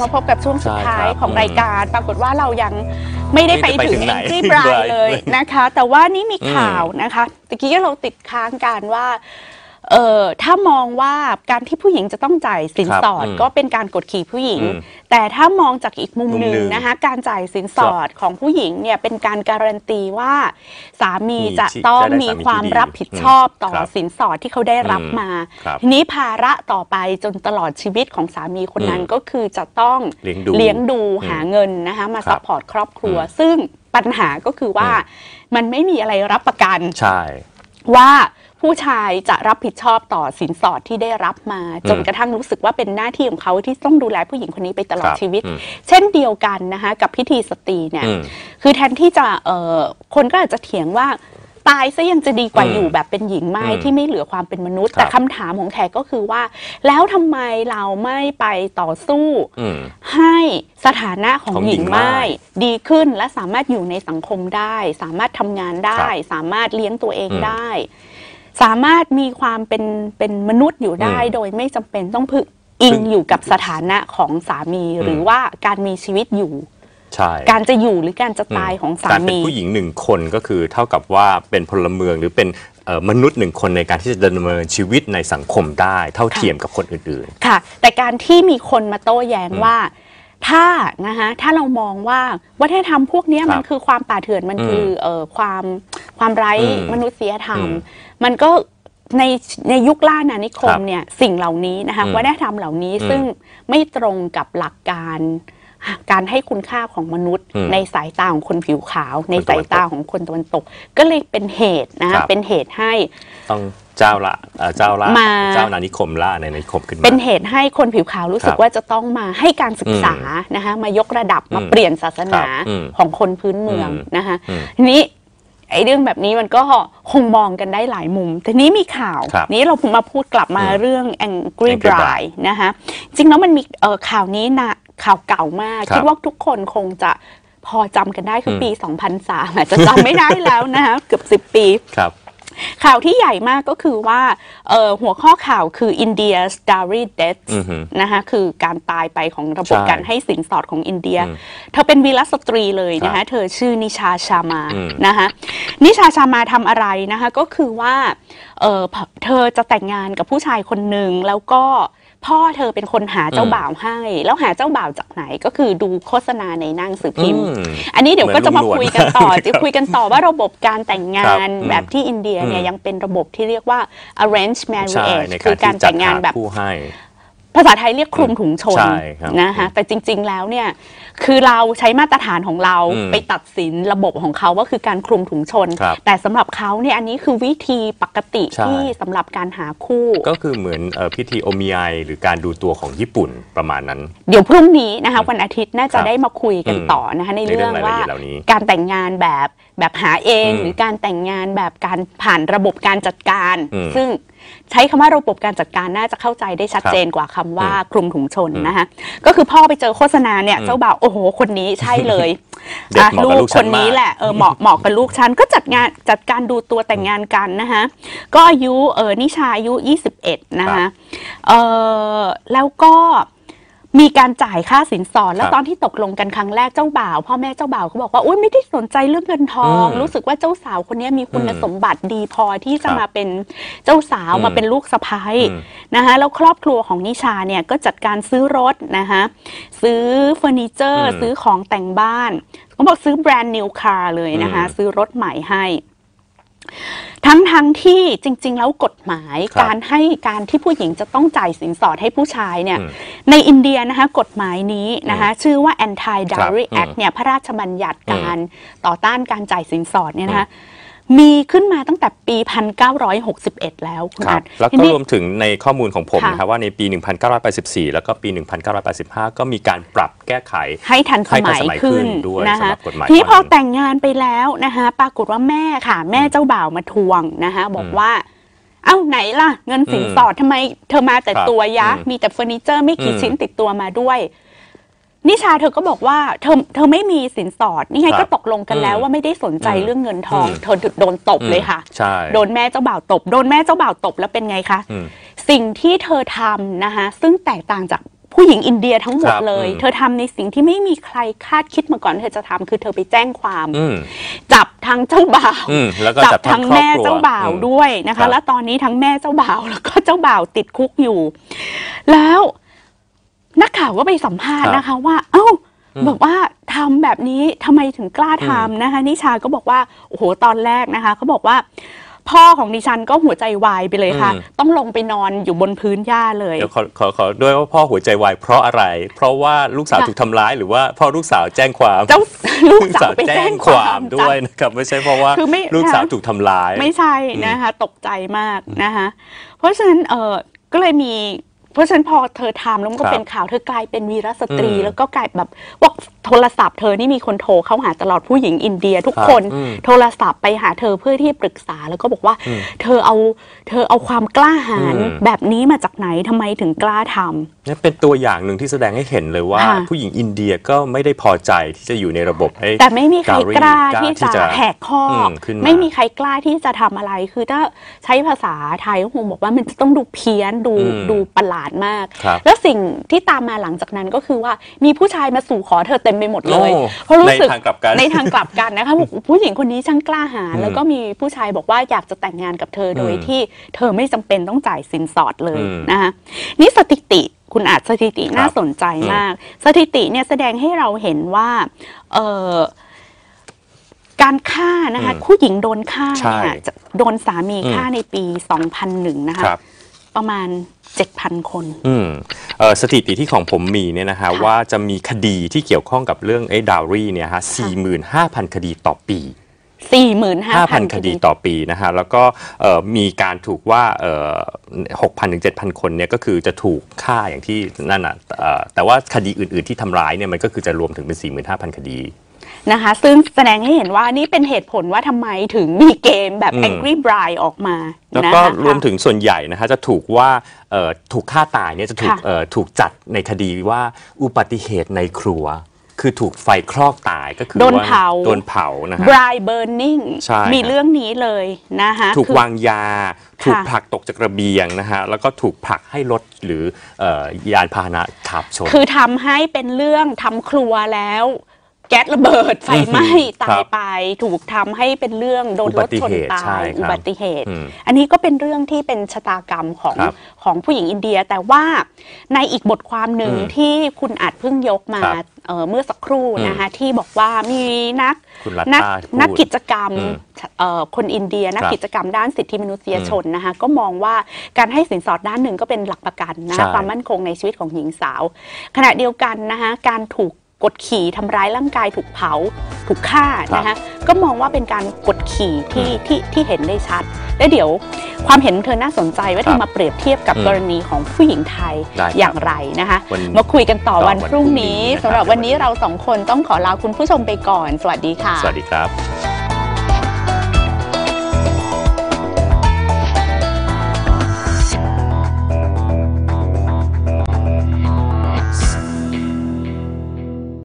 มาพบกับช่วงสุดท้ายใช่ครับของรายการ ปรากฏว่าเรายังไม่ได้ไปไม่ได้ไปถึถึงงไหนแองจี้บราย Bride เลยเลยนะคะ แต่ว่านี่มีอืมข่าวนะคะตะกี้เราติดค้างกันว่า เอ่อถ้ามองว่าการที่ผู้หญิงจะต้องจ่ายสินสอดครับอืมก็เป็นการกดขี่ผู้หญิงอืมแต่ถ้ามองจากอีกมุมมุมหนึ่งหนึ่งนะคะการจ่ายสินสอดของผู้หญิงเนี่ยเป็นการการันตีว่าสามีมีจะที่ต้องได้มีสามีที่ความดีรับผิดชอบต่อครับสินสอดที่เขาได้รับอืมมาครับทีนี้ภาระต่อไปจนตลอดชีวิตของสามีคนนั้นอืมก็คือจะต้องเลี้ยงดูเลี้ยงดูอืมหาเงินนะคะมาครับซัพพอร์ตครอบครัวอืมซึ่งปัญหาก็คือว่าอืมันไม่มีอะไรรับประกันใช่ว่า ผู้ชายจะรับผิดชอบต่อสินสอดที่ได้รับมา จนกระทั่งรู้สึกว่าเป็นหน้าที่ของเขาที่ต้องดูแลผู้หญิงคนนี้ไปตลอดครับชีวิตอืมเช่นเดียวกันนะคะกับพิธีสตรีเนี่ยอืมคือแทนที่จะเอ่อคนก็อาจจะเถียงว่าตายซะยังจะดีกว่าอืมอยู่แบบเป็นหญิงไม้อืมที่ไม่เหลือความเป็นมนุษย์ครับแต่คำถามของแขกก็คือว่า แล้วทำไมเราไม่ไปต่อสู้อืมให้สถานะของของหหญิญิงงไม้ม่ายดีขึ้นและสามารถอยู่ในสังคมได้ สามารถทำงานได้ครับสามารถเลี้ยงตัวเองอืมได้ สามารถมีความเป็นเป็นมนุษย์อยู่ได้อืมโดยไม่จำเป็นต้องพึ่งอิงซึ่งอยู่กับสถานะของสามีหรือว่าการมีชีวิตอยู่ ใช่ การจะอยู่หรือการจะตายของสาการเป็นมีผู้หญิงหนึ่งคนก็คือเท่ากับว่าเป็นพลเมืองหรือเป็นเอ่อมนุษย์หนึ่งคนในการที่จะดำเนินชีวิตในสังคมได้ เท่าเทียมกับคนอื่นค่ะ แต่การที่มีคนมาโต้แย้งว่า ถ้านะคะถ้าเรามองว่าวัฒนธรรมพวกเนี้ยครับมันคือความป่าเถื่อนมันอืมคือเอ่อความความไร้อืมมนุษยธรรมอื มมันก็ในในยุคล่าอาณานิคคมรับเนี่ยสิ่งเหล่านี้นะคะอืมวัฒนธรรมเหล่านี้อืมซึ่งไม่ตรงกับหลักการการให้คุณค่าของมนุษย์อืมในสายตาของคนผิวขาว ในคนตะสาวัยนตกตาของคนตะวันตก ก็เลยเป็นเหตุนะครัคะบเป็นเหตุให้ๆต้องเจ้าละเอ่อเจ้าละมาเจ้านานิคมล่าในนานิคมขึ้นมาเป็นเหตุให้คนผิวขาวรู้สึกครับว่าจะต้องมาให้การศึกษานะคะมายกระดับมาอืมเปลี่ยนศาสนาครับอืมของคนพื้นเมืองอืมนะคะอืมทีนี้ ไอ้เรื่องแบบนี้มันก็คงมองกันได้หลายมุมทีนี้มีข่าวครับนี้เรามาพูดกลับมาอืมเรื่อง Angry Angry Bride Bride นะคะจริงแล้วมันมีเอ่อข่าวนี้นะข่าวเก่ามากครับคิดว่าทุกคนคงจะพอจำกันได้คืออมปี 2003อาจจะจำไม่ได้แล้วนะคะเกือบ 10 ปีครับ ข่าวที่ใหญ่มากก็คือว่าเอ่อหัวข้อข่าวคือ India's dowry death อือฮึนะคะคือการตายไปของระบบใช่การให้สินสอดของอินเดียอืมเธอเป็นวีรสตรีเลยนะครัคะบเธอชื่อนิชาชามาอืมนะคะนิชาชามาทำอะไรนะคะก็คือว่าเอ่อเธอจะแต่งงานกับผู้ชายคนหนึ่งแล้วก็ พ่อเธอเป็นคนหาเจ้าอืมบ่าวให้ แล้วหาเจ้าบ่าวจากไหนก็คือดูโฆษณาในหนังสือพิมพ์อืมอันนี้เดี๋ยวก็จะมาเหมือนลุงหนวดคุยกันต่อจะคุยกันต่อว่าระบบการแต่งงาครับนอืมแบบที่อินเดียเนี่ยอืมยังเป็นระบบที่เรียกว่า arranged ใช่ marriage ในคืการอการที่จัแต่ดงงานหาแบบผู้ให้ ภาษาไทยเรียกคลุมถุงชนใช่ครับนะคะแต่จริง ๆ แล้วเนี่ยคือเราใช้มาตรฐานของเราอืมไปตัดสินระบบของเขาว่าคือการคลุมถุงชน ครับแต่สำหรับเขาเนี่ยอันนี้คือวิธีปกติใช่ ที่สำหรับการหาคู่ ก็คือเหมือนเอ่อพิธีโอมิไอหรือการดูตัวของญี่ปุ่นประมาณนั้น เดี๋ยวพรุ่งนี้นะคะวันอาทิตย์น่าจะครับได้มาคุยกันอืมต่อนะคะในในเรื่เรื่อองงรายละว่าเอียดเหล่านี้การแต่งงานแบบแบบหาเอง อืมหรือการแต่งงานแบบการผ่านระบบการจัดการ อืมซึ่ง ใช้คำว่าระบบการจัดการน่าจะเข้าใจได้ชัดเจนกว่าคำว่าคลุมถุงชนอืมนะคะก็คือพ่อไปเจอโฆษณาเนี่ยอืมเจ้าบ่าวโอ้โหคนนี้ใช่เลยเด็ดอะเหมาะกับลูกคฉันนนี้มากแหละเออเหมาะเหมาะกับลูกฉันก็จัดงานจัดการดูตัวแต่งงานกันนะคะก็อายุเออนิชาอายุ 21 นะคะเออแล้วก็ มีการจ่ายค่าสินสอด แล้วครับตอนที่ตกลงกันครั้งแรกเจ้าบ่าว พ่อแม่เจ้าบ่าวเขาบอกว่าอุ้ยไม่ได้สนใจเรื่องเงินทองอืมรู้สึกว่าเจ้าสาวคนนี้มีคุณอืมสมบัติดีพอที่จะครับมาเป็นเจ้าสาวอืมมาเป็นลูกสะพ้ายอืมนะคะแล้วครอบครัวของนิชาเนี่ยก็จัดการซื้อรถนะคะซื้อเฟอร์นิเจอร์อืมซื้อของแต่งบ้านเขาบอกซื้อแบรนด์นิวคาร์เลยนะคะอืมซื้อรถใหม่ให้ ทั้งทั้งที่จริง ๆ แล้วกฎหมายครับการให้การที่ผู้หญิงจะต้องจ่ายสินสอดให้ผู้ชายเนี่ยอืมในอินเดียนะคะกฎหมายนี้นะคะชื่อว่า anti ครับ dowry อืม act เนี่ยพระราชบัญญัติอืมการต่อต้านการจ่ายสินสอดเนี่ยนะคะ มีขึ้นมาตั้งแต่ปี 1961 แล้วคุณครัอับดแล้วทีก็นี้ รวมถึงในข้อมูลของผมค่ะ นะครับว่าในปี 1984 แล้วก็ปี 1985 ก็มีการปรับแก้ไข ให้ทันสให้ทัมันยสมัยขึ้นขึ้นด้วยนะคะสำหรับกฎหมายทีนี้พอข้อนี้แต่งงานไปแล้วนะคะปรากฏว่าแม่ค่ะ แม่เจ้าบ่าวมาทวงนะคะบอกว่า เอ้าไหนล่ะ เงินสินสอดทำไมเธอมาแต่ครับตัวยะ อืมมีแต่เฟอร์นิเจอร์ไม่กี่อืมชิ้นติดตัวมาด้วย นิชาเธอก็บอกว่าเธอเธอไม่มีสินสอด นี่ไงครับก็ตกลงกันแล้วอืมว่าไม่ได้สนใจอืมเรื่องเงินทองอืมเธอโดนตบเลยค่ะใช่โดนแม่เจ้าบ่าวตบ โดนแม่เจ้าบ่าวตบแล้วเป็นไงคะอืมสิ่งที่เธอทำนะคะซึ่งแตกต่างจากผู้ผู้หญิงอินเดียทั้งหมดครับเลยอืมเธอทำในสิ่งที่ไม่มีใครคาดคิดมาก่อนเธอจะทำคือเธอไปแจ้งความอืมจับทั้งเจ้าบ่าวอืมแล้วก็จับจับทั้ทั้งงครอบแม่ครัวเจ้าบ่าวอืมด้วยนะครัคะบแล้วตอนนี้ทั้งแม่เจ้าบ่าวแล้วก็เจ้าบ่าวติดคุกอยู่ แล้ว นักข่าวก็ไปสัมภาษณ์ครับนะคะว่า เอ้าบอกว่าทำแบบนี้ทำไมถึงกล้าทำนะคะ นิชาก็บอกว่าโอ้โหตอนแรกนะคะเขาบอกว่า พ่อของดิฉันก็หัวใจวายไปเลยค่ะอืมต้องลงไปนอนอยู่บนพื้นหญ้าเลยเดี๋ยวขอขอขอด้วยว่าพ่อหัวใจวายเพราะอะไร เพราะว่าลูกสาวค่ะถูกทำร้ายหรือว่าพ่อลูกสาวแจ้งความเจ้าลูกสาวไปแจ้งความด้วยนะครับไม่ใช่เพราะว่าคือไม่ลูกสาวถูกทำร้าย ไม่ใช่นะคะ ตกใจมากนะคะ เพราะฉะนั้นเออก็เลยมี เพราะฉะนั้นพอเธอทำแล้วมันก็ครับเป็นข่าวเธอกลายเป็นวีรสตรีอืมแล้วก็กลายแบบบอกโทรศัพท์เธอนี่มีคนโทรเข้าหาตลอดผู้หญิงอินเดียทุกครับคนอืมโทรศัพท์ไปหาเธอเพื่อที่ปรึกษาแล้วก็บอกว่าอืมเธอเอาเธอเอาความกล้าหาญอืมแบบนี้มาจากไหนทำไมถึงกล้าทำ นี่เป็นตัวอย่างหนึ่งที่แสดงให้เห็นเลยว่า ค่ะ ผู้หญิงอินเดียก็ไม่ได้พอใจที่จะอยู่ในระบบให้ แต่ไม่มีใครกล้าที่ที่จะจะแหกข้ออมขึ้นมา ไม่มีใครกล้าที่จะทำอะไร คือถ้าใช้ภาษาไทยก็คงบอกว่ามันจะต้องดูเพี้ยนดูอืมดูประหลาดมาก ครับ แล้วสิ่งที่ตามมาหลังจากนั้นก็คือว่ามีผู้ชายมาสู่ขอเธอเต็มไปหมดเลยโอ้เพราะรู้สึกในทางกลับกันในทางกลับกันนะคะบอกผู้หญิงคนนี้ช่างกล้าหาญอืมแล้วก็มีผู้ชายบอกว่าอยากจะแต่งงานกับเธอโดยอืมที่เธอไม่จำเป็นต้องจ่ายสินสอดเลยอืม นะคะนี่สถิติ คุณอาจสถิติน่าครับสนใจมาก สถิติเนี่ยแสดงให้เราเห็นว่าเอ่อการฆ่านะคะอืมผู้หญิงโดนฆ่าใช่เนี่ยจะโดนสามีอืมฆ่าในปี 2001 นะคะครับประมาณ 7,000 คนอืมเอ่อสถิติที่ของผมมีเนี่ยนะฮะค่ะว่าจะมีคดีที่เกี่ยวข้องกับเรื่องไอ้ดาวรี่เนี่ยฮะ45,000 คดีต่อปี 45,000 5,000 คดีต่อปีนะฮะแล้วก็เอ่อมีการถูกว่าเอ่อ6,000ถึง7,000 คนเนี่ยก็คือจะถูกฆ่าอย่างที่นั่นน่ะเอ่อแต่ว่าคดีอื่น ๆ ที่ทำร้ายเนี่ยมันก็คือจะรวมถึงเป็น 45,000 คดีนะคะซึ่งแสดงให้เห็นว่านี่เป็นเหตุผลว่าทำไมถึงมีเกมแบบอืม Angry Bride ออกมา แล้วนะก็คะรวมถึงส่วนใหญ่นะฮะจะถูกว่าเอ่อถูกฆ่าตายเนี่ยจะถูกค่ะเอ่อถูกจัดในคดีว่าอุบัติเหตุในครัว คือถูกไฟคลอกตายก็คือโดนว่าเผา โดนเผานะฮะ Bride Burning ใช่มีครับเรื่องนี้เลยนะคะถูกคือ วางยา ถูกค่ะผลักตกจากระเบียงนะฮะ แล้วก็ถูกผลักให้รถหรือเอ่อยานพาหนะขับชน คือทำให้เป็นเรื่องทำครัวแล้ว แก๊สระเบิดไฟไหม้อืมตาครัยบไป ถูกทำให้เป็นเรื่องโดนรถชนอุบัติเหตุตาใช่ยครับอุบัติเหตุ อืมอันนี้ก็เป็นเรื่องที่เป็นชะตากรรมของครับของผู้หญิงอินเดีย แต่ว่าในอีกบทความหนึ่งอืมที่คุณอาจเพิ่งยกมาครับ เอ่อเมื่อสักครู่นะคะที่บอกว่ามีนักคุณรัตนักตาพูดนักกิจกรรมอืมเอ่อคนอินเดียนักครับกิจกรรมด้านสิทธิมนุษยชนนะคะก็มองว่าการให้สินสอดด้านหนึ่งก็เป็นหลักประกันนะใช่ความมั่นคงในชีวิตของหญิงสาว ขณะเดียวกันนะคะการถูกกดขี่ทำร้ายร่างกายถูกเผาถูกฆ่านะคะก็มองว่าเป็นการกดขี่ที่ที่ที่เห็นได้ชัด และเดี๋ยว ความเห็นของเธอน่าสนใจว่าครัเธบอมาเปรียบเทียบกับอืมกรณีของผู้หญิงไทยได้ครับอย่างไรนะคะวันมาคุยกันต่อต่อวันพรุ่งนี้วันพรุ่งนี้นะครับสำหรับวันนี้เราสองคนต้องขอลาคุณผู้ชมไปก่อน สวัสดีค่ะ สวัสดีครับ